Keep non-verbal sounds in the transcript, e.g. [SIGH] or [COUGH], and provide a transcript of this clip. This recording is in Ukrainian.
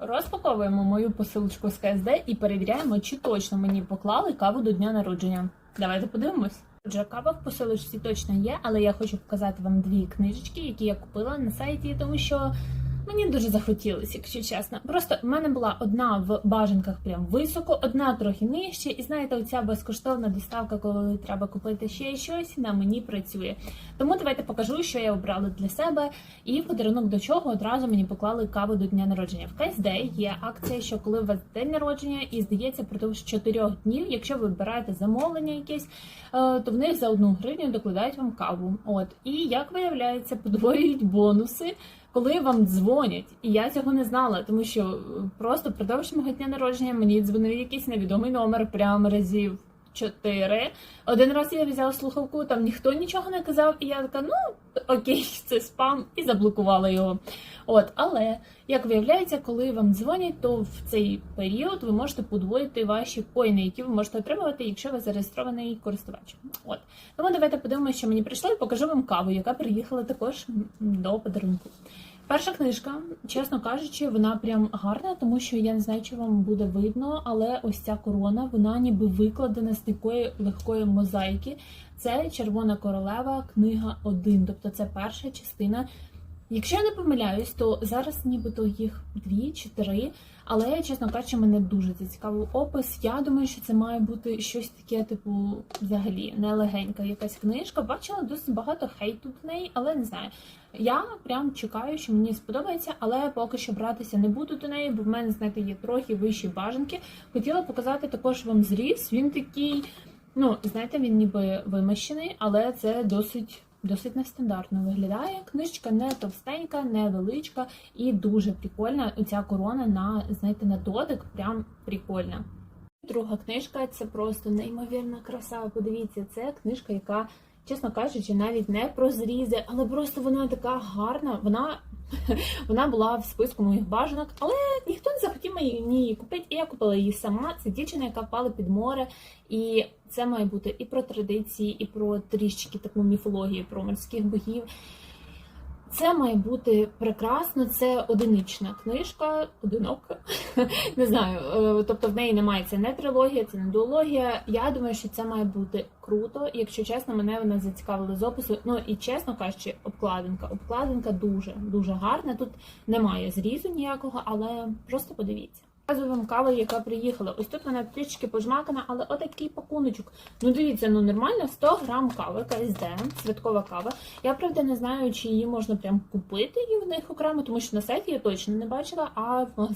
Розпаковуємо мою посилочку з КСД і перевіряємо, чи точно мені поклали каву до дня народження. Давайте подивимось. Отже, кава в посилочці точно є, але я хочу показати вам дві книжечки, які я купила на сайті, тому що мені дуже захотілося, якщо чесно. Просто в мене була одна в бажанках прям високо, одна трохи нижче. І знаєте, оця безкоштовна доставка, коли треба купити ще щось, на мені працює. Тому давайте покажу, що я обрала для себе, і подарунок до чого одразу мені поклали каву до дня народження. В КСД є акція, що коли у вас день народження, і здається, продовж 4 днів, якщо ви вибираєте замовлення якесь, е, то в них за одну гривню докладають вам каву. От і як виявляється, подвоюють бонуси. Коли вам дзвонять, і я цього не знала, тому що е, просто впродовж мого дня народження мені дзвонив якийсь невідомий номер прямо разів чотири. Один раз я взяла слухавку, там ніхто нічого не казав, і я така, ну окей, [LAUGHS] це спам, і заблокувала його. От, але як виявляється, коли вам дзвонять, то в цей період ви можете подвоїти ваші коїни, які ви можете отримувати, якщо ви зареєстрований користувач. От тому давайте подивимося, що мені прийшло, і покажу вам каву, яка приїхала також до подарунку. Перша книжка, чесно кажучи, вона прям гарна, тому що я не знаю, чи вам буде видно, але ось ця корона, вона ніби викладена з такої легкої мозаїки. Це Червона королева, книга 1, тобто це перша частина. Якщо я не помиляюсь, то зараз нібито їх дві чи три, але, чесно кажучи, мене дуже зацікавив опис. Я думаю, що це має бути щось таке, типу, взагалі, нелегенька якась книжка. Бачила досить багато хейту в неї, але не знаю. Я прям чекаю, що мені сподобається, але поки що братися не буду до неї, бо в мене, знаєте, є трохи вищі бажанки. Хотіла показати також вам зріз. Він такий, ну, знаєте, він ніби вимощений, але це досить. Досить нестандартно виглядає. Книжечка не товстенька, не величка і дуже прикольна. Оця корона на, знаєте, на дотик прям прикольна. Друга книжка це просто неймовірна краса. Подивіться, це книжка, яка, чесно кажучи, навіть не про зрізи, але просто вона така гарна. Вона [LAUGHS] вона була в списку моїх бажанок, але ніхто не захотів мені її купити, і я купила її сама. Це дівчина, яка впала під море, і це має бути і про традиції, і про трішки таку міфологію, про морських богів. Це має бути прекрасно. Це одинична книжка, одинока. [LAUGHS] Не знаю. е, Тобто в неї немає це не трилогія, це не дуологія. Я думаю, що це має бути круто. Якщо чесно, мене вона зацікавила з опису. Ну і чесно кажучи, обкладинка. Обкладинка дуже дуже гарна. Тут немає зрізу ніякого, але просто подивіться. Вам каву, яка приїхала. Ось тут вона трішки пожмакана, але отакий пакуночок. Ну дивіться, ну нормально 100 грам кави, КСД, святкова кава. Я правда не знаю, чи її можна прям купити і в них окремо, тому що на сайті я точно не бачила, а в